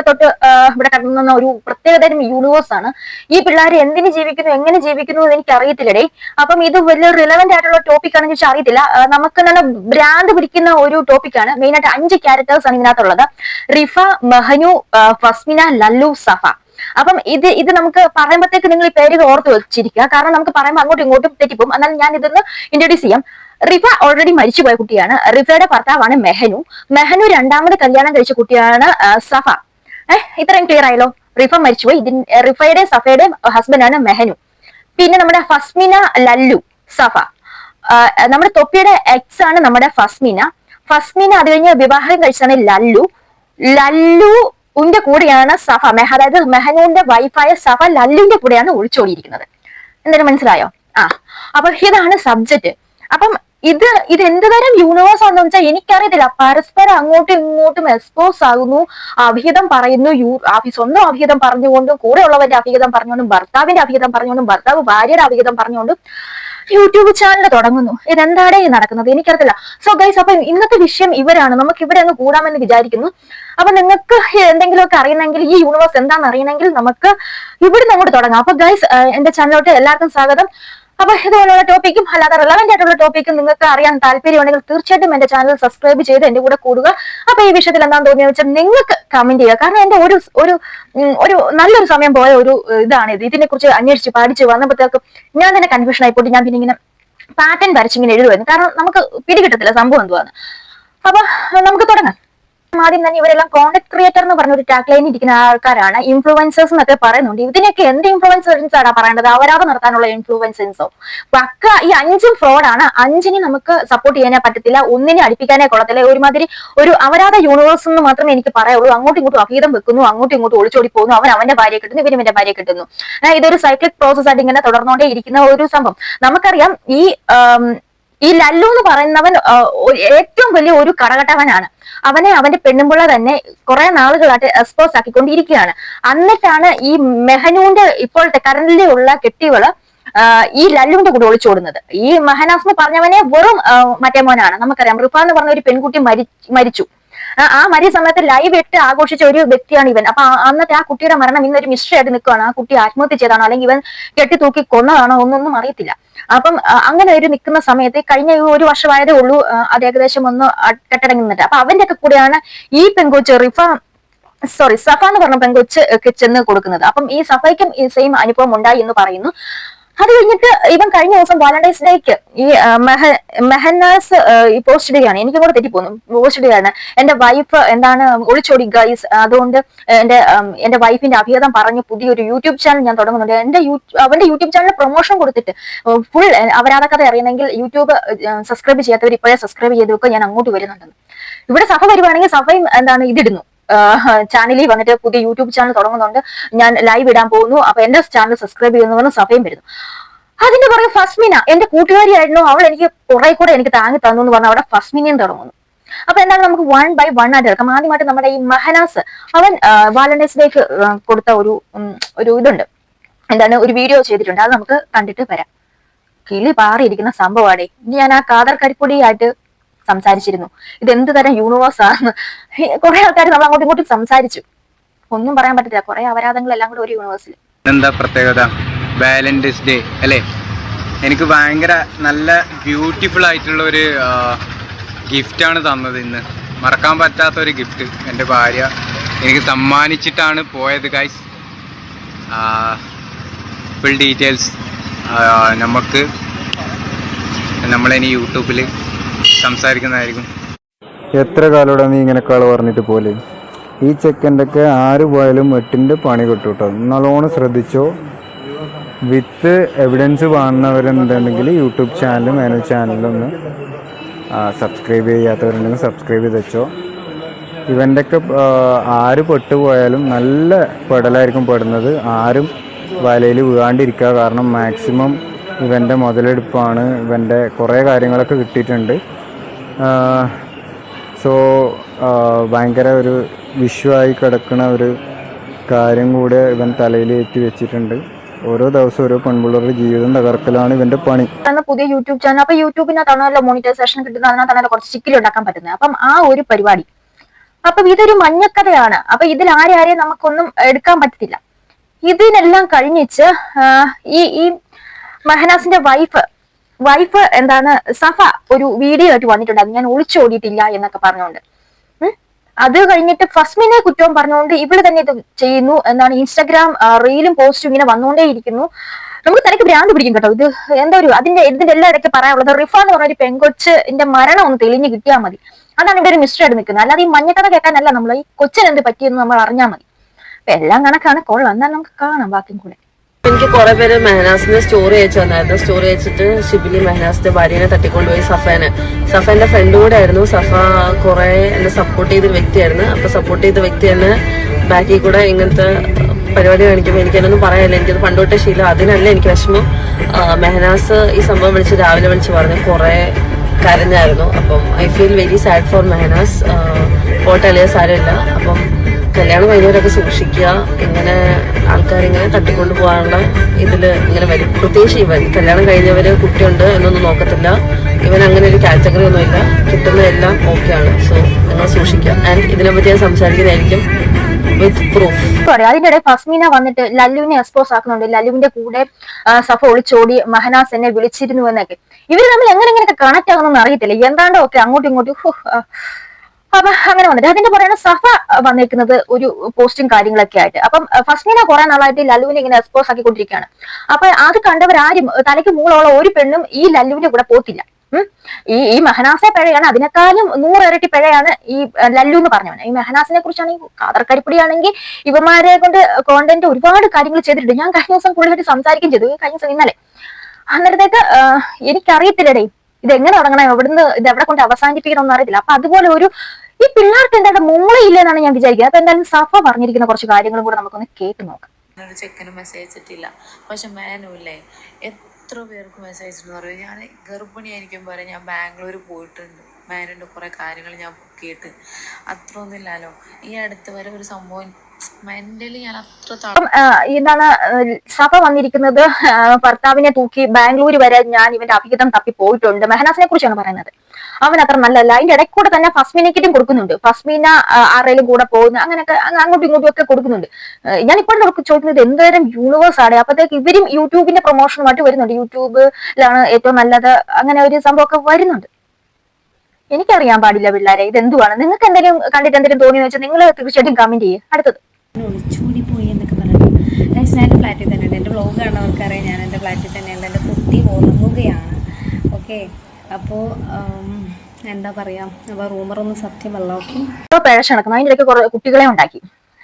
തൊട്ട് ഇവിടെ കടന്നുന്ന ഒരു പ്രത്യേകതരം യൂണിവേഴ്സ് ആണ്. ഈ പിള്ളേർ എന്തിനു ജീവിക്കുന്നു എങ്ങനെ ജീവിക്കുന്നു എന്ന് എനിക്ക് അറിയത്തില്ലടേ. അപ്പം ഇത് വലിയ റിലവന്റ് ആയിട്ടുള്ള ടോപ്പിക് ആണെന്ന് വെച്ചാൽ അറിയത്തില്ല. നമുക്ക് നല്ല ഭ്രാന്ത് പിടിക്കുന്ന ഒരു ടോപ്പിക്കാണ് മെയിൻ ആയിട്ട് അഞ്ച് ക്യാരക്ടേഴ്സ് ആണ് ഇതിനകത്തുള്ളത്. റിഫ മഹനു ഫസ്മിന ലല്ലു സഫ. അപ്പം ഇത് ഇത് നമുക്ക് പറയുമ്പോഴത്തേക്ക് നിങ്ങൾ ഈ പേരുകൾ ഓർത്ത് വെച്ചിരിക്കുക. കാരണം നമുക്ക് പറയുമ്പോൾ അങ്ങോട്ടും ഇങ്ങോട്ടും തെറ്റിപ്പോകും എന്നാൽ ഞാൻ ഇതൊന്ന് ഇൻട്രൊഡ്യൂസ് ചെയ്യാം. റിഫ ഓൾറെഡി മരിച്ചുപോയ കുട്ടിയാണ്. റിഫയുടെ ഭർത്താവാണ് മെഹനു. മെഹനു രണ്ടാമത് കല്യാണം കഴിച്ച കുട്ടിയാണ് സഫ. ഇത്രയും ക്ലിയർ ആയല്ലോ. റിഫ മരിച്ചുപോയി ഇതിൻ റിഫയുടെയും സഫയുടെയും ആണ് മെഹനു. പിന്നെ നമ്മുടെ ഫസ്മിന ലല്ലു സഫ. നമ്മുടെ തൊപ്പിയുടെ എക്സ് ആണ് നമ്മുടെ ഫസ്മിന. ഫസ്മിന അത് കഴിഞ്ഞ് വിവാഹം കഴിച്ചാണ് ലല്ലു. ലല്ലുവിന്റെ കൂടെയാണ് സഫ. മെഹ അതായത് മെഹനുവിന്റെ വൈഫായ സഫ ലല്ലുവിന്റെ കൂടെയാണ് ഒളിച്ചോടിയിരിക്കുന്നത്. എന്തായാലും മനസ്സിലായോ? ആ അപ്പൊ ഇതാണ് സബ്ജക്ട് അപ്പം ഇത് ഇത് എന്ത് തരം യൂണിവേഴ്സ് ആണെന്ന് വെച്ചാൽ എനിക്കറിയത്തില്ല. പരസ്പരം അങ്ങോട്ടും ഇങ്ങോട്ടും എക്സ്പോസ് ആകുന്നു. അഭിഹിതം പറയുന്നു. യൂ സ്വന്തം അഭിഹിതം പറഞ്ഞുകൊണ്ടും കൂടെ ഉള്ളവന്റെ അഭിഹിതം പറഞ്ഞുകൊണ്ടും ഭർത്താവിന്റെ അഭിഹിതം പറഞ്ഞുകൊണ്ടും ഭർത്താവ് ഭാര്യയുടെ അഭിഹിതം പറഞ്ഞുകൊണ്ടും യൂട്യൂബ് ചാനൽ തുടങ്ങുന്നു. ഇതെന്താണ് ഈ നടക്കുന്നത്? എനിക്കറിയത്തില്ല. സോ ഗൈസ് അപ്പൊ ഇന്നത്തെ വിഷയം ഇവരാണ്. നമുക്ക് ഇവിടെ അങ്ങ് കൂടാമെന്ന് വിചാരിക്കുന്നു. അപ്പൊ നിങ്ങൾക്ക് എന്തെങ്കിലുമൊക്കെ അറിയണമെങ്കിൽ ഈ യൂണിവേഴ്സ് എന്താണെന്ന് അറിയണമെങ്കിൽ നമുക്ക് ഇവിടെ അങ്ങോട്ട് തുടങ്ങാം. അപ്പൊ ഗൈസ് എന്റെ ചാനലിലോട്ട് എല്ലാവർക്കും സ്വാഗതം. അപ്പൊ ഇതുപോലുള്ള ടോപ്പിക്കും അല്ലാതെ റിലവന്റ് ആയിട്ടുള്ള ടോപ്പിക്കും നിങ്ങൾക്ക് അറിയാൻ താല്പര്യമുണ്ടെങ്കിൽ തീർച്ചയായിട്ടും എന്റെ ചാനൽ സബ്സ്ക്രൈബ് ചെയ്ത് എന്റെ കൂടെ കൂടുക. അപ്പൊ ഈ വിഷയത്തിൽ എന്താണെന്ന് തോന്നിയെന്ന് വെച്ചാൽ നിങ്ങൾക്ക് കമന്റ് ചെയ്യുക. കാരണം എന്റെ ഒരു ഒരു ഒരു നല്ലൊരു സമയം പോയ ഒരു ഇതാണ്. ഇത് ഇതിനെ കുറിച്ച് അന്വേഷിച്ച് പഠിച്ച് വന്നപ്പോഴത്തേക്കും ഞാൻ തന്നെ കൺഫ്യൂഷൻ ആയിക്കോട്ടെ ഞാൻ പിന്നെ ഇങ്ങനെ പാറ്റേൺ വരച്ചിങ്ങനെ എഴുതുമായിരുന്നു കാരണം നമുക്ക് പിടികിട്ടത്തില്ല സംഭവം എന്തുവാന്ന്. അപ്പൊ നമുക്ക് തുടങ്ങാം. ആദ്യം തന്നെ ഇവരെല്ലാം കോണ്ടന്റ് ക്രിയേറ്റർ എന്ന് പറഞ്ഞ ഒരു ടാഗ് ലൈൻ ഇരിക്കുന്ന ആൾക്കാരാണ്. ഇൻഫ്ലുവൻസേഴ്സ് എന്നൊക്കെ പറയുന്നുണ്ട്. ഇതിനൊക്കെ എന്ത് ഇൻഫ്ലുവൻസേഴ്സ് ആണ് പറയേണ്ടത്? അവരാതെ നടത്താനുള്ള ഇൻഫ്ലുവൻസൻസോ പക്ക ഈ അഞ്ചും ഫ്രോഡാണ് അഞ്ചിനെ നമുക്ക് സപ്പോർട്ട് ചെയ്യാനേ പറ്റത്തില്ല. ഒന്നിനെ അടിപ്പിക്കാനേ കൊള്ളത്തില്ല. ഒരുമാതിരി ഒരു അവരാധ യൂണിവേഴ്സ് എന്ന് മാത്രമേ എനിക്ക് പറയുള്ളൂ അങ്ങോട്ടും ഇങ്ങോട്ടും അഭീതം വെക്കുന്നു. അങ്ങോട്ടും ഇങ്ങോട്ടും ഒളിച്ചോടി പോകുന്നു. അവൻ അവന്റെ ഭാര്യ കിട്ടുന്നു. ഇവരും ഇവന്റെ ഭാര്യ കിട്ടുന്നു. ഇതൊരു സൈക്ലിക് പ്രോസസ് ആയിട്ട് ഇങ്ങനെ തുടർന്നുകൊണ്ടേ ഇരിക്കുന്ന ഒരു സംഭവം. നമുക്കറിയാം ഈ ഈ ലല്ലു എന്ന് പറയുന്നവൻ ഏറ്റവും വലിയ ഒരു കടകട്ടവനാണ്. അവനെ അവന്റെ പെണ്ണുമ്പിള്ള തന്നെ കുറെ നാളുകളായിട്ട് എക്സ്പോസ് ആക്കിക്കൊണ്ടിരിക്കുകയാണ്. എന്നിട്ടാണ് ഈ മെഹനൂന്റെ ഇപ്പോഴത്തെ കറന്റിലെ ഉള്ള കെട്ടികൾ ഈ ലല്ലുവിന്റെ കൂടെ ഒളിച്ചോടുന്നത്. ഈ മഹനാസ് എന്ന് പറഞ്ഞവനെ വെറും മറ്റേ മോനാണ്. നമുക്കറിയാം റിഫ എന്ന് പറഞ്ഞ ഒരു പെൺകുട്ടി മരി മരിച്ചു. ആ- മരിയ സമയത്ത് ലൈവ് ഇട്ട് ആഘോഷിച്ച ഒരു വ്യക്തിയാണ് ഇവൻ. അപ്പൊ അന്നത്തെ ആ കുട്ടിയുടെ മരണം ഇന്നൊരു ആയിട്ട് നിൽക്കുകയാണ്. ആ കുട്ടി ആത്മഹത്യ ചെയ്താണോ അല്ലെങ്കിൽ ഇവൻ കെട്ടി തൂക്കി കൊന്നതാണോ ഒന്നൊന്നും അറിയത്തില്ല. അപ്പം അങ്ങനെ ഒരു നിൽക്കുന്ന സമയത്ത് കഴിഞ്ഞ ഒരു വർഷമായതേ ഉള്ളൂ അത് ഏകദേശം ഒന്ന് കെട്ടടങ്ങി അപ്പൊ അവന്റെ ഒക്കെ കൂടെയാണ് ഈ പെൺകൊച്ച് റിഫ സോറി സഫ എന്ന് പറഞ്ഞ പെൺകൊച്ച് ഒക്കെ ചെന്ന് കൊടുക്കുന്നത്. അപ്പം ഈ സഫയ്ക്കും ഈ സെയിം അനുഭവം ഉണ്ടായി എന്ന് പറയുന്നു. അത് കഴിഞ്ഞിട്ട് ഇവൻ കഴിഞ്ഞ ദിവസം വാലന്റൈൻസ് ഡേക്ക് ഈ മെഹ മെഹന്നാസ് ഈ പോസ്റ്റ് ഇടുകയാണ്. എനിക്കും കൂടെ തെറ്റിപ്പോന്നു. പോസ്റ്റ് ഇടുകയാണ്. എന്റെ വൈഫ് എന്താണ് ഒളിച്ചോടി ഗൈസ് അതുകൊണ്ട് എന്റെ എന്റെ വൈഫിന്റെ അഭിഹിതം പറഞ്ഞ് പുതിയൊരു യൂട്യൂബ് ചാനൽ ഞാൻ തുടങ്ങുന്നുണ്ട്. എന്റെ അവന്റെ യൂട്യൂബ് ചാനൽ പ്രൊമോഷൻ കൊടുത്തിട്ട് ഫുൾ അവരാധകഥ അറിയണമെങ്കിൽ യൂട്യൂബ് സബ്സ്ക്രൈബ് ചെയ്യാത്തവർ ഇപ്പോഴേ സബ്സ്ക്രൈബ് ചെയ്ത് വെക്കുക. ഞാൻ അങ്ങോട്ട് വരുന്നുണ്ടെന്ന്. ഇവിടെ സഭ വരുവാണെങ്കിൽ സഭയും എന്താണ് ഇതിടുന്നു. ചാനലിൽ വന്നിട്ട് പുതിയ യൂട്യൂബ് ചാനൽ തുടങ്ങുന്നുണ്ട്. ഞാൻ ലൈവ് ഇടാൻ പോകുന്നു. അപ്പൊ എന്റെ ചാനൽ സബ്സ്ക്രൈബ് ചെയ്യുന്നു പറഞ്ഞ് സഭയും വരുന്നു. അതിന്റെ പുറകെ ഫസ്മിന എന്റെ കൂട്ടുകാരിയായിരുന്നു. അവൾ എനിക്ക് കുറെ കൂടെ എനിക്ക് താങ്ങി തന്നു എന്ന് പറഞ്ഞ അവിടെ ഫസ്മിനയും തുടങ്ങുന്നു. അപ്പൊ എന്താണ് നമുക്ക് വൺ ബൈ വൺ ആയിട്ട് എടുക്കാം. ആദ്യമായിട്ട് നമ്മുടെ ഈ മഹനാസ് അവൻ വാലന്റൈൻസ് ഡേക്ക് കൊടുത്ത ഒരു ഒരു ഇതുണ്ട്. എന്താണ്? ഒരു വീഡിയോ ചെയ്തിട്ടുണ്ട്. അത് നമുക്ക് കണ്ടിട്ട് വരാം. കിളി പാറിയിരിക്കുന്ന സംഭവമാണ് ഇനി ഞാൻ ആ കാതർ കരിപ്പൊടിയായിട്ട് സംസാരിച്ചിരുന്നു. ഇത് എന്ത് തരം യൂണിവേഴ്സ് ആണ് കുറെ ആൾക്കാർ നമ്മൾ അങ്ങോട്ടും ഇങ്ങോട്ടും സംസാരിച്ചു. ഒന്നും പറയാൻ പറ്റില്ല കുറെ അപരാധങ്ങൾ എല്ലാം കൂടെ ഒരു യൂണിവേഴ്സിൽ എന്താ പ്രത്യേകത? വാലന്റൈൻസ് ഡേ അല്ലേ? എനിക്ക് ഭയങ്കര നല്ല ബ്യൂട്ടിഫുൾ ആയിട്ടുള്ള ഒരു ഗിഫ്റ്റ് ആണ് തന്നത് ഇന്ന്. മറക്കാൻ പറ്റാത്ത ഒരു ഗിഫ്റ്റ് എന്റെ ഭാര്യ എനിക്ക് സമ്മാനിച്ചിട്ടാണ് പോയത് ഗൈസ് ഫുൾ ഡീറ്റെയിൽസ് നമുക്ക് നമ്മളിനി യൂട്യൂബിൽ സംസാരിക്കുന്നതായിരിക്കും. എത്ര കാലോടെ നീ ഇങ്ങനെ കാൾ പറഞ്ഞിട്ട് പോലെ? ഈ ചെക്കന്റെ ഒക്കെ ആര് പോയാലും എട്ടിന്റെ പണി കിട്ടും കേട്ടോ. നല്ലോണം ശ്രദ്ധിച്ചോ. വിത്ത് എവിഡൻസ് വാങ്ങുന്നവരുണ്ടെങ്കിൽ യൂട്യൂബ് ചാനലും മാനു ചാനലൊന്ന് സബ്സ്ക്രൈബ് ചെയ്യാത്തവരുണ്ടെങ്കിൽ സബ്സ്ക്രൈബ് ചെയ്ത് വെച്ചോ. ഇവന്റെ ഒക്കെ ആര് പെട്ടുപോയാലും നല്ല പെടലായിരിക്കും പെടുന്നത്. ആരും വലയിൽ വീഴാണ്ടിരിക്കുക കാരണം മാക്സിമം ഇവന്റെ മുതലെടുപ്പാണ്. ഇവന്റെ കുറേ കാര്യങ്ങളൊക്കെ കിട്ടിയിട്ടുണ്ട്. സോ ഭയങ്കര ഒരു വിഷുവായി കിടക്കുന്ന ഒരു കാര്യം കൂടെ ഇവൻ തലയിൽ ഏറ്റി വെച്ചിട്ടുണ്ട്. ഓരോ ദിവസവും ഓരോ പെൺപിള്ളേരുടെ ജീവിതം തകർക്കലാണ് ഇവന്റെ പണി. പുതിയ യൂട്യൂബ് ചാനൽ അപ്പൊ യൂട്യൂബിനകത്താണല്ലോ മോണിറ്റൈസേഷൻ കിട്ടുന്നത്. അതിനകത്താണല്ലോ കുറച്ച് ചിക്കിൽ ഉണ്ടാക്കാൻ പറ്റുന്നത്. അപ്പം ആ ഒരു പരിപാടി. അപ്പം ഇതൊരു മഞ്ഞക്കഥയാണ്. അപ്പൊ ഇതിൽ ആരെ ആരെയും നമുക്കൊന്നും എടുക്കാൻ പറ്റത്തില്ല. ഇതിനെല്ലാം കഴിഞ്ഞിച്ച് ഈ ഈ മഹനാസിന്റെ വൈഫ് വൈഫ് എന്താണ് സഫ ഒരു വീഡിയോ ആയിട്ട് വന്നിട്ടുണ്ടായിരുന്നു. ഞാൻ ഒളിച്ചോടിയിട്ടില്ല എന്നൊക്കെ പറഞ്ഞുകൊണ്ട്. അത് കഴിഞ്ഞിട്ട് ഫസ്മിനെ കുറ്റവും പറഞ്ഞുകൊണ്ട് ഇവൾ തന്നെ ഇത് ചെയ്യുന്നു എന്നാണ് ഇൻസ്റ്റാഗ്രാം റീലും പോസ്റ്റും ഇങ്ങനെ വന്നുകൊണ്ടേ ഇരിക്കുന്നു നമുക്ക് തനിക്ക് ഭ്രാന്ത് പിടിക്കും കേട്ടോ. ഇത് എന്താ ഒരു അതിന്റെ ഇതിന്റെ എല്ലാ ഇടയ്ക്ക് പറയാനുള്ളത് റിഫ എന്ന് പറഞ്ഞ ഒരു പെങ്കൊച്ചിന്റെ മരണം ഒന്ന് തെളിഞ്ഞു കിട്ടിയാൽ മതി. അതാണ് ഇവിടെ ഒരു മിസ്റ്റർ ആയിട്ട് നിൽക്കുന്നത്. അല്ലാതെ ഈ മഞ്ഞക്കഥ കേൾക്കാനല്ല നമ്മൾ ഈ കൊച്ചിനെന്ത് പറ്റിയെന്ന് നമ്മൾ അറിഞ്ഞാൽ മതി. അപ്പൊ എല്ലാം കണക്കാണ്. കൊള്ളാം. എന്നാൽ നമുക്ക് കാണാം. ബാക്കിയും കൂടെ. എനിക്ക് കുറെ പേര് മെഹനാസിന്റെ സ്റ്റോറി അയച്ചു തന്നായിരുന്നു. സ്റ്റോറി അയച്ചിട്ട് ഷിബിലി മെഹനാസിന്റെ ഭാര്യനെ തട്ടിക്കൊണ്ടുപോയി സഫേനെ. സഫേന്റെ ഫ്രണ്ട് കൂടെ ആയിരുന്നു. സഫ കുറെ എന്നെ സപ്പോർട്ട് ചെയ്ത വ്യക്തിയായിരുന്നു. അപ്പൊ സപ്പോർട്ട് ചെയ്ത വ്യക്തി തന്നെ ബാക്കിൽ കൂടെ ഇങ്ങനത്തെ പരിപാടി കാണിക്കുമ്പോൾ എനിക്കതൊന്നും പറയാനില്ല. എനിക്കത് പണ്ടോട്ടെ ശീലം. അതിനല്ല എനിക്ക് വിഷമം. മെഹനാസ് ഈ സംഭവം വിളിച്ച് രാവിലെ വിളിച്ച് പറഞ്ഞു കുറെ കരഞ്ഞായിരുന്നു. അപ്പം I feel very sad for Mehnaz. പോട്ടെ അല്ലേ സാരമില്ല. അപ്പം കല്യാണം കഴിഞ്ഞവരൊക്കെ സൂക്ഷിക്കുക. ഇങ്ങനെ ആൾക്കാരിങ്ങനെ തട്ടിക്കൊണ്ട് പോകാനുള്ള ഇതിൽ ഇങ്ങനെ വരും. പ്രത്യേകിച്ച് ഇവൻ കല്യാണം കഴിഞ്ഞവർ കുട്ടിയുണ്ട് എന്നൊന്നും നോക്കത്തില്ല. ഇവൻ അങ്ങനെ ഒരു കാറ്റഗറി ഒന്നുമില്ല കിട്ടുന്നതെല്ലാം ഓക്കെയാണ്. സോ നിങ്ങൾ സൂക്ഷിക്കുക. ആൻഡ് ഇതിനെപ്പറ്റി ഞാൻ സംസാരിക്കുന്നതായിരിക്കും അതിനിടെ ഫസ്മീന വന്നിട്ട് ലല്ലുവിനെ എക്സ്പോസ് ആക്കുന്നുണ്ട്. ലല്ലുവിന്റെ കൂടെ സഫ ഒളിച്ചോടി മഹനാസ് എന്നെ വിളിച്ചിരുന്നു എന്നൊക്കെ. ഇവർ നമ്മൾ എങ്ങനെ ഇങ്ങനെയൊക്കെ കണക്ട് ആകുന്നൊന്നും അറിയത്തില്ല. എന്താണ്ടോ ഒക്കെ അങ്ങോട്ടും ഇങ്ങോട്ടും. അപ്പൊ അങ്ങനെ വന്നിട്ട് അതിന്റെ പുറകെ സഫ വന്നിരിക്കുന്നത് ഒരു പോസ്റ്റും കാര്യങ്ങളൊക്കെ ആയിട്ട്. അപ്പം ഫസ്മീന കുറെ നാളായിട്ട് ലല്ലുവിനെ ഇങ്ങനെ എക്സ്പോസ് ആക്കിക്കൊണ്ടിരിക്കുകയാണ്. അപ്പൊ അത് കണ്ടവരാരും തലയ്ക്ക് മൂളമുള്ള ഒരു പെണ്ണും ഈ ലല്ലുവിന്റെ കൂടെ പോത്തില്ല. ഈ ഈ മെഹനാസെ പിഴയാണ് അതിനേക്കാളും നൂറിരട്ടി പിഴയാണ് ഈ ലല്ലു എന്ന് പറഞ്ഞവൻ ഈ മെഹനാസിനെ കുറിച്ചാണെങ്കിൽ കാതർക്കരിപ്പുടിയാണെങ്കിൽ ഇവമാരെ കൊണ്ട് കോണ്ടന്റ് ഒരുപാട് കാര്യങ്ങൾ ചെയ്തിട്ടുണ്ട്. ഞാൻ കഴിഞ്ഞ ദിവസം കൂടുതലായിട്ട് സംസാരിക്കുകയും ചെയ്തു. കഴിഞ്ഞ ദിവസം ഇന്നലെ. അന്നേരത്തേക്ക് എനിക്കറിയത്തില്ലടേ ഇത് എങ്ങനെ തുടങ്ങണം? എവിടുന്ന് ഇത് എവിടെ കൊണ്ട് അവസാനിപ്പിക്കണം എന്ന് അറിയത്തില്ല. അപ്പൊ അതുപോലെ ഒരു ഈ പിള്ളേർക്ക് എന്താണ് മൂളയില്ലെന്നാണ് ഞാൻ വിചാരിക്കുന്നത്. അപ്പൊ എന്തായാലും സഫ പറഞ്ഞിരിക്കുന്ന കുറച്ച് കാര്യങ്ങളും കൂടെ നമുക്കൊന്ന് കേട്ട് നോക്കാം. ചെക്കനും മെസ്സേജ് അയച്ചിട്ടില്ല പക്ഷെ മാനുമില്ലേ എത്ര പേർക്ക് മെസ്സേജ് അയച്ചിട്ടെന്ന് പറയും ഞാൻ ഗർഭിണിയായിരിക്കും വരെ ഞാൻ ബാംഗ്ലൂർ പോയിട്ടുണ്ട്. മേനുണ്ട് കുറേ കാര്യങ്ങൾ ഞാൻ കേട്ട്. അത്ര ഒന്നുമില്ലല്ലോ ഈ അടുത്ത് വരെ ഒരു സംഭവം ഞാൻ അത്ര എന്താണ് സഭ വന്നിരിക്കുന്നത് ഭർത്താവിനെ തൂക്കി ബാംഗ്ലൂർ വരെ ഞാൻ ഇവന്റെ അഭിഹിതം തപ്പി പോയിട്ടുണ്ട്. മെഹനാസിനെ കുറിച്ചാണ് പറയുന്നത്. അവൻ അത്ര നല്ലതല്ല. അതിന്റെ ഇടയ്ക്ക് കൂടെ തന്നെ ഫസ്മീനക്കിട്ടും കൊടുക്കുന്നുണ്ട്. ഫസ്മീന ആരെങ്കിലും കൂടെ പോകുന്നു. അങ്ങനെയൊക്കെ അങ്ങ് അങ്ങോട്ടും ഇങ്ങോട്ടും ഒക്കെ കൊടുക്കുന്നുണ്ട്. ഞാൻ ഇപ്പോൾ നമുക്ക് ചോദിക്കുന്നത് എന്തോരം യൂണിവേഴ്സ് ആണ്. അപ്പത്തേക്ക് ഇവരും യൂട്യൂബിന്റെ പ്രൊമോഷനുമായിട്ട് വരുന്നുണ്ട്. യൂട്യൂബിലാണ് ഏറ്റവും നല്ലത് അങ്ങനെ ഒരു സംഭവമൊക്കെ വരുന്നുണ്ട്. എനിക്കറിയാൻ പാടില്ല പിള്ളേരെ. ഇത് എന്തുവാണ് നിങ്ങൾക്ക് എന്തെങ്കിലും കണ്ടിട്ട് എന്തെങ്കിലും തോന്നിയെന്ന് വെച്ചാൽ നിങ്ങൾ തീർച്ചയായിട്ടും കമന്റ് ചെയ്യേ. അടുത്തത്. ഒളിച്ചോടി പോയി എന്നൊക്കെ പറഞ്ഞു ഗൈസ് ഞാൻ എന്റെ ഫ്ലാറ്റിൽ തന്നെ ഉണ്ട്. എന്റെ വ്ളോഗ് കാണുന്നവർക്കറിയാം ഞാൻ എന്റെ ഫ്ലാറ്റിൽ തന്നെയുണ്ട്. എന്റെ കുട്ടി ഉറങ്ങുകയാണ്. ഓക്കെ അപ്പോൾ എന്താ പറയുക അപ്പോൾ റൂമറൊന്നും സത്യമല്ല ഓക്കെ ഇപ്പൊ അതിന്റെ ഇടയ്ക്ക് കുറേ കുട്ടികളെ ഉണ്ടാക്കി.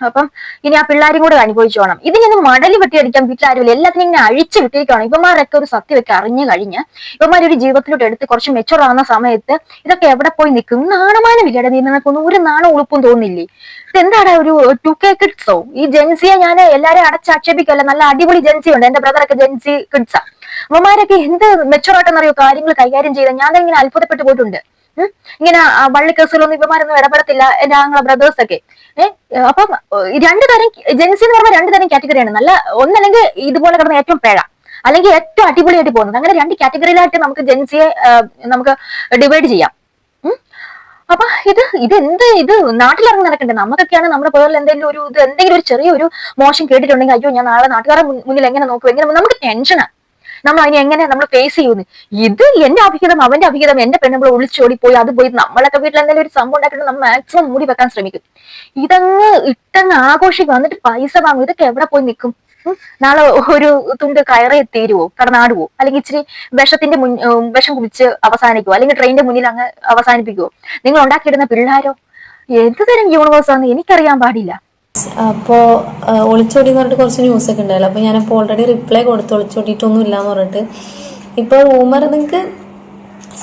അപ്പം ഇനി ആ പിള്ളേരും കൂടെ അനുഭവിച്ചോണം. ഇതിനൊന്ന് മടലി വെട്ടിയടിക്കാൻ വീട്ടിലാരുമില്ല. എല്ലാത്തിനും ഇങ്ങനെ അഴിച്ചു വിട്ടിരിക്കുകയാണ്. ഇവന്മാരൊക്കെ ഒരു സത്യമൊക്കെ അറിഞ്ഞു കഴിഞ്ഞ് ഇവന്മാർ ഒരു ജീവിതത്തിലോട്ട് എടുത്ത് കുറച്ച് മെച്ചൂർ ആവുന്ന സമയത്ത് ഇതൊക്കെ എവിടെ പോയി നിൽക്കും? നാണമാനമില്ലടെ നീ. നിനക്കൊന്നും ഒരു നാണം ഉളുപ്പും തോന്നില്ലേ? ഇതെന്താടാ ഒരു ടു കെ കിഡ്സോ ഈ ജെൻസിയെ ഞാൻ എല്ലാരെയും അടച്ചാക്ഷേപിക്കല്ല നല്ല അടിപൊളി ജെൻസി ഉണ്ട്. എന്റെ ബ്രദറൊക്കെ ജെൻസി കിഡ്സാ അവന്മാരൊക്കെ എന്ത് മെച്ചുവറായിട്ടെന്നറിയോ കാര്യങ്ങൾ കൈകാര്യം ചെയ്ത ഞാൻ ഇങ്ങനെ അത്ഭുതപ്പെട്ടു പോയിട്ടുണ്ട്. ഇങ്ങനെ വള്ളിക്കേസുകളൊന്നും ഇവമാരൊന്നും ഇടപെടത്തില്ല എന്റെ ആങ്ങളെ ബ്രദേഴ്സ് ഒക്കെ. അപ്പം രണ്ടു തരം ജെൻസി എന്ന് പറഞ്ഞാൽ രണ്ടു തരം കാറ്റഗറിയാണ് നല്ല ഒന്നല്ലെങ്കിൽ ഇതുപോലെ കിടന്ന ഏറ്റവും പേഴ അല്ലെങ്കിൽ ഏറ്റവും അടിപൊളിയായിട്ട് പോകുന്നത്. അങ്ങനെ രണ്ട് കാറ്റഗറിയിലായിട്ട് നമുക്ക് ജെൻസിയെ നമുക്ക് ഡിവൈഡ് ചെയ്യാം. അപ്പൊ ഇത് ഇത് എന്ത് ഇത് നാട്ടിലിറങ്ങി നടക്കണ്ടേ? നമുക്കൊക്കെയാണ് നമ്മുടെ പേരിൽ എന്തെങ്കിലും ഒരു ഇത് എന്തെങ്കിലും ഒരു ചെറിയൊരു മോശം കേട്ടിട്ടുണ്ടെങ്കിൽ അയ്യോ ഞാൻ നാളെ നാട്ടുകാരുടെ മുന്നിൽ എങ്ങനെ നോക്കും? എങ്ങനെ നമുക്ക് ടെൻഷനാണ് നമ്മൾ അതിനെ എങ്ങനെ നമ്മൾ ഫേസ് ചെയ്യുന്നു? ഇത് എന്റെ അഭിഹിതം അവന്റെ അഭിഹിതം എന്റെ പെണ്ണുമ്പോൾ ഒളിച്ചോടി പോയി അത് പോയി നമ്മളൊക്കെ വീട്ടിൽ എന്തെങ്കിലും ഒരു സംഭവം ഉണ്ടാക്കിയിട്ട് നമ്മൾ മാക്സിമം മൂടി വെക്കാൻ ശ്രമിക്കും. ഇതങ്ങ് ഇട്ടങ്ങ് ആഘോഷിക്കും. എന്നിട്ട് പൈസ വാങ്ങും. ഇതൊക്കെ എവിടെ പോയി നിൽക്കും? നാളെ ഒരു തുണ്ട് കയറി തീരുവോ? കടനാടുവോ? അല്ലെങ്കിൽ ഇച്ചിരി വിഷത്തിന്റെ മുൻ വിഷം കുടിച്ച് അവസാനിക്കുവോ? അല്ലെങ്കിൽ ട്രെയിനിന്റെ മുന്നിൽ അങ്ങ് അവസാനിപ്പിക്കുവോ? നിങ്ങൾ ഉണ്ടാക്കിയിടുന്ന പിള്ളേരോ? എന്ത് തരം യൂണിവേഴ്സാന്ന് എനിക്കറിയാൻ പാടില്ല. അപ്പോൾ ഒളിച്ചോടി എന്ന് പറഞ്ഞിട്ട് കുറച്ച് ന്യൂസ് ന്യൂസൊക്കെ ഉണ്ടായില്ല അപ്പോൾ ഞാനപ്പോൾ ഓൾറെഡി റിപ്ലൈ കൊടുത്തു. ഒളിച്ചോടിയിട്ടൊന്നും ഇല്ല എന്ന് പറഞ്ഞിട്ട്. ഇപ്പോൾ റൂമർ നിങ്ങൾക്ക്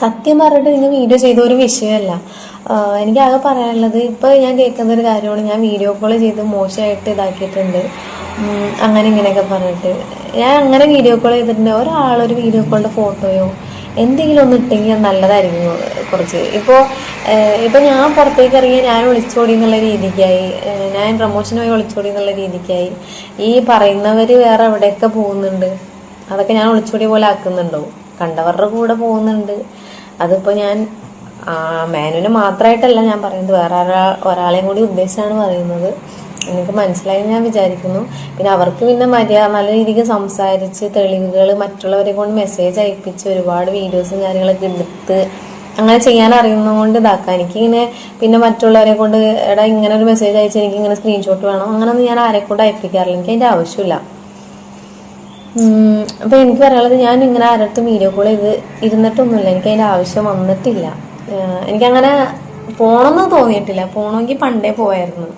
സത്യം പറഞ്ഞിട്ട് നിങ്ങൾ വീഡിയോ ചെയ്ത ഒരു വിഷയമല്ല. എനിക്ക് ആകെ പറയാനുള്ളത് ഇപ്പോൾ ഞാൻ കേൾക്കുന്ന ഒരു കാര്യമാണ്. ഞാൻ വീഡിയോ കോൾ ചെയ്ത് മോശമായിട്ട് ഇതാക്കിയിട്ടുണ്ട്. അങ്ങനെ ഇങ്ങനെയൊക്കെ പറഞ്ഞിട്ട്. ഞാൻ അങ്ങനെ വീഡിയോ കോൾ ചെയ്തിട്ടുണ്ട്. ഒരാളൊരു വീഡിയോ കോളിന്റെ ഫോട്ടോയോ എന്തെങ്കിലും ഒന്ന് ഇട്ടെങ്കിൽ നല്ലതായിരിക്കും കുറച്ച്. ഇപ്പോൾ ഇപ്പോൾ ഞാൻ പുറത്തേക്ക് ഇറങ്ങിയ ഞാൻ ഒളിച്ചോടി എന്നുള്ള രീതിക്കായി. ഞാൻ പ്രൊമോഷന് പോയി ഒളിച്ചോടി എന്നുള്ള രീതിക്കായി. ഈ പറയുന്നവർ വേറെ എവിടെയൊക്കെ പോകുന്നുണ്ട്? അതൊക്കെ ഞാൻ ഒളിച്ചോടി പോലെ ആക്കുന്നുണ്ടോ? കണ്ടവരുടെ കൂടെ പോകുന്നുണ്ട്. അതിപ്പോൾ ഞാൻ മേനുവിന് മാത്രമായിട്ടല്ല ഞാൻ പറയുന്നത്. വേറെ ഒരാ ഒരാളെയും കൂടി ഉദ്ദേശിച്ചാണ് പറയുന്നത്. എനിക്ക് മനസ്സിലായി ഞാൻ വിചാരിക്കുന്നു. പിന്നെ അവർക്ക് പിന്നെ മര്യാദ നല്ല രീതിക്ക് സംസാരിച്ച് തെളിവുകൾ മറ്റുള്ളവരെ കൊണ്ട് മെസ്സേജ് അയപ്പിച്ച് ഒരുപാട് വീഡിയോസും കാര്യങ്ങളൊക്കെ എടുത്ത് അങ്ങനെ ചെയ്യാൻ അറിയുന്നതുകൊണ്ട് ഇതാക്കാം. എനിക്ക് ഇങ്ങനെ പിന്നെ മറ്റുള്ളവരെ കൊണ്ട് എടാ ഇങ്ങനെ ഒരു മെസ്സേജ് അയച്ച് എനിക്ക് ഇങ്ങനെ സ്ക്രീൻഷോട്ട് വേണം. അങ്ങനെയൊന്നും ഞാൻ ആരെ കൊണ്ട് അയപ്പിക്കാറില്ല. എനിക്ക് അതിന്റെ ആവശ്യമില്ല. അപ്പോൾ അപ്പൊ എനിക്ക് പറയാനുള്ളത് ഞാൻ ഇങ്ങനെ ആരടുത്ത് വീഡിയോ കോൾ ചെയ്ത് ഇരുന്നിട്ടൊന്നുമില്ല. എനിക്ക് അതിന്റെ ആവശ്യം വന്നിട്ടില്ല. എനിക്കങ്ങനെ പോണമെന്ന് തോന്നിയിട്ടില്ല. പോണമെങ്കിൽ പണ്ടേ പോയായിരുന്നു.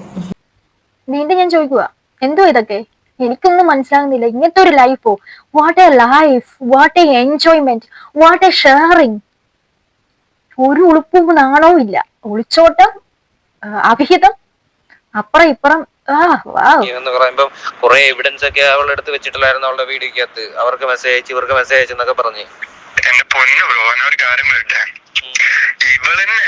വീണ്ടും ഞാൻ ചോദിക്കുക എന്തോ ഇതൊക്കെ? എനിക്കൊന്നും മനസ്സിലാകുന്നില്ല. ഇങ്ങനത്തെ ഒരു ലൈഫോ what a life what a enjoyment what a sharing ഒരു ഉളുപ്പും നാണവും ഇല്ല. ഒളിച്ചോട്ടം അഭിഹിതം അവിഹിതം അപ്പുറം ഇപ്പുറം ആ വാവ് എന്ന് പറയുമ്പം കുറെ എവിഡൻസ് ഒക്കെ അവളുടെ അടുത്ത് വെച്ചിട്ടില്ലായിരുന്നു അവളുടെ വീഡിയോക്കകത്ത്. അവർക്ക് മെസ്സേജ് അയച്ചു ഇവർക്ക് മെസ്സേജ് അയച്ചെന്നൊക്കെ പറഞ്ഞു. എന്റെ പൊന്നു ബ്രോ ഒരു കാര്യം വരട്ടെ ഇവളെന്നെ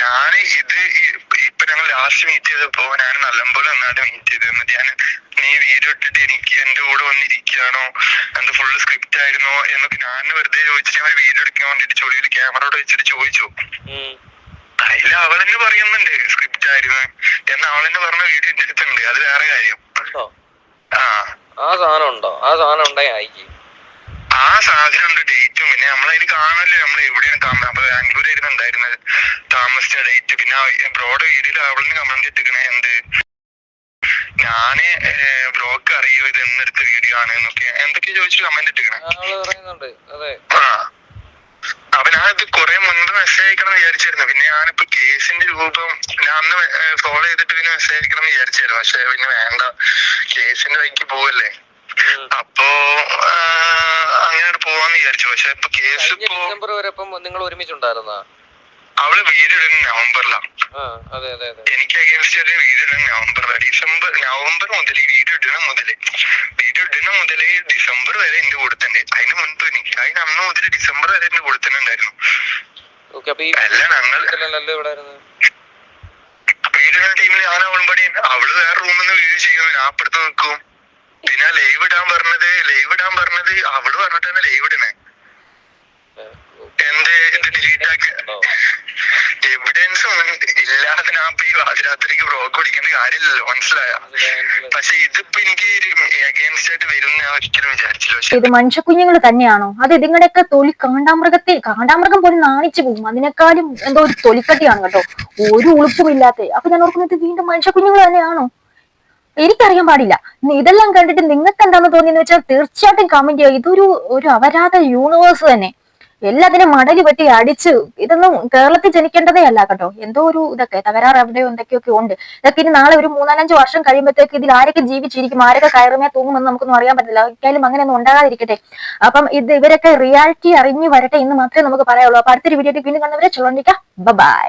ഞാൻ ഇത് ഈ- ഞങ്ങൾ ലാസ്റ്റ് മീറ്റ് ചെയ്തപ്പോ ഞാൻ നല്ലപോലെ നന്നായിട്ട് മീറ്റ് ചെയ്തു എന്നിട്ട് ഞാൻ നീ വീഡിയോ ഇട്ടിട്ട് എനിക്ക് എന്റെ കൂടെ വന്നിരിക്കുകയാണോ? എന്ത് ഫുള്ള് സ്ക്രിപ്റ്റ് ആയിരുന്നു? എന്നൊക്കെ ഞാൻ വെറുതെ ചോദിച്ചിട്ട് ഞാൻ വീഡിയോ എടുക്കാൻ വേണ്ടിട്ട് ചോദിച്ചു ക്യാമറ വെച്ചിട്ട് ചോദിച്ചു. അതിൽ അവൾ തന്നെ പറയുന്നുണ്ട് സ്ക്രിപ്റ്റ് ആയിരുന്നു. എന്ന് തന്നെ പറഞ്ഞ വീഡിയോ എന്റെ അടുത്തുണ്ട്. അത് വേറെ കാര്യം. ആ. ആ സാധനം ഉണ്ടോ? ആ സാധനം ഉണ്ടായി അയക്കി. ആ സാഹചര്യം ഉണ്ട് ഡേറ്റും പിന്നെ നമ്മളതിൽ കാണല്ലേ നമ്മൾ എവിടെയാണ് താമസം അപ്പൊ ബാംഗ്ലൂരായിരുന്നു ഉണ്ടായിരുന്നത്. താമസിച്ച ഡേറ്റ് പിന്നെ ബ്രോഡ് വീഡിയോയിൽ അവളിന് കമന്റ് ഇട്ടിക്കണേ എന്ത്? ഞാൻ ബ്രോക്ക് അറിയോ ഇത് എന്നെടുത്ത വീഡിയോ ആണ് എന്നൊക്കെ. എന്തൊക്കെ ചോദിച്ചു കമന്റ് ഇട്ടിക്കണേ അപ്പൊ അപ്പൊ ഞാനിത് കുറെ മുൻപ് മെസ്സേജ് അയക്കണം വിചാരിച്ചിരുന്നു. പിന്നെ ഞാനിപ്പോ കേസിന്റെ രൂപം ഞാൻ അന്ന് ഫോളോ ചെയ്തിട്ട് പിന്നെ മെസ്സേജ് അയക്കണം എന്ന് വിചാരിച്ചിരുന്നു. പക്ഷെ പിന്നെ വേണ്ട. കേസിന്റെ വഴിക്ക് പോവല്ലേ. അപ്പോ അങ്ങനെ പോവാന്ന് വിചാരിച്ചു. പക്ഷെ ഇപ്പൊ കേസ് ഇപ്പോ ഡിസംബർ വരെ ഇപ്പം നിങ്ങൾ ഒരുമിച്ചുണ്ടായിരുന്നാ? അവൾ വീട് ഇടുന്ന നവംബറിലാണ് എനിക്ക് അഗേൻസ്റ്റ് ഒരു വീട് ഇടുന്ന നവംബറിലാണ് ഡിസംബർ നവംബർ മുതൽ ഈ വീട് ഇടുന്ന മുതൽ. വീട് ഇടുന്ന മുതൽ ഡിസംബർ വരെ എന്റെ കൂടെ തന്നെ. അതിന് മുൻപ് എനിക്ക് അതിന് അന്ന് മുതൽ ഡിസംബർ വരെ എന്റെ കൂടെ തന്നെ ഉണ്ടായിരുന്നു. അല്ല ഞങ്ങൾ വീടിടുന്ന ടീമിൽ ഞാൻ അവളും പടി അവൾ വേറെ റൂമിൽ നിന്ന് വീട് ചെയ്യും ഞാൻ അപ്പുറത്ത് നിൽക്കും പിന്നെ ലൈവ് ഇടാൻ പറഞ്ഞത് ലൈവ് ഇടാൻ പറഞ്ഞത് അവൾ പറഞ്ഞിട്ടാണ് ലൈവ് ഇടണേ. എന്ത് ഇത് ഡിലീറ്റ് ആക്കി? എവിഡൻസ് ഇല്ലാതെ ഞാൻ ഇപ്പൊ ഈ പാതിരാത്രിക്ക് ബ്രോക്ക് കുടിക്കേണ്ട കാര്യമില്ലല്ലോ മനസ്സിലായ? പക്ഷെ ഇതിപ്പോ എനിക്ക് അഗേൻസ്റ്റ് ആയിട്ട് വരും ഞാൻ ഒരിക്കലും വിചാരിച്ചില്ല. പക്ഷെ ഇത് മനുഷ്യക്കുഞ്ഞുങ്ങൾ തന്നെയാണോ? അത് ഇതിങ്ങളുടെയൊക്കെ തൊലി കാണ്ടാമൃഗത്തെ കാണ്ടാമൃഗം പോലും നാണിച്ചു പോകും. അതിനേക്കാളും എന്തോ ഒരു തൊലിക്കട്ടിയാണ് കേട്ടോ. ഒരു ഉളുപ്പുമില്ലാത്ത. അപ്പൊ ഞാൻ ഓർക്കുന്നത് വീണ്ടും മനുഷ്യക്കുഞ്ഞുങ്ങൾ തന്നെയാണോ? എനിക്കറിയാൻ പാടില്ല. ഇതെല്ലാം കണ്ടിട്ട് നിങ്ങൾക്ക് എന്താണെന്ന് തോന്നിയെന്ന് വെച്ചാൽ തീർച്ചയായിട്ടും കമന്റ് ചെയ്യുക. ഇതൊരു ഒരു അവരാധ യൂണിവേഴ്സ് തന്നെ. എല്ലാത്തിനും മടലി പറ്റി അടിച്ച് ഇതൊന്നും കേരളത്തിൽ ജനിക്കേണ്ടതേ അല്ല കേട്ടോ. എന്തോ ഒരു ഇതൊക്കെ തകരാറ് എവിടെയോ എന്തൊക്കെയൊക്കെ ഉണ്ട്. ഇതൊക്കെ ഇനി നാളെ ഒരു മൂന്നാലഞ്ച് വർഷം കഴിയുമ്പോഴത്തേക്ക് ഇതിൽ ആരൊക്കെ ജീവിച്ചിരിക്കും ആരൊക്കെ കയറുമേ തൂങ്ങുമെന്ന് നമുക്കൊന്നും അറിയാൻ പറ്റില്ല ഒരിക്കലും അങ്ങനെയൊന്നും ഉണ്ടാകാതിരിക്കട്ടെ. അപ്പം ഇത് ഇവരൊക്കെ റിയാലിറ്റി അറിഞ്ഞു വരട്ടെ എന്ന് മാത്രമേ നമുക്ക് പറയുള്ളൂ അപ്പൊ അടുത്തൊരു വീഡിയോ വീണ്ടും കണ്ടവരെ ചോദിക്കാം ബൈ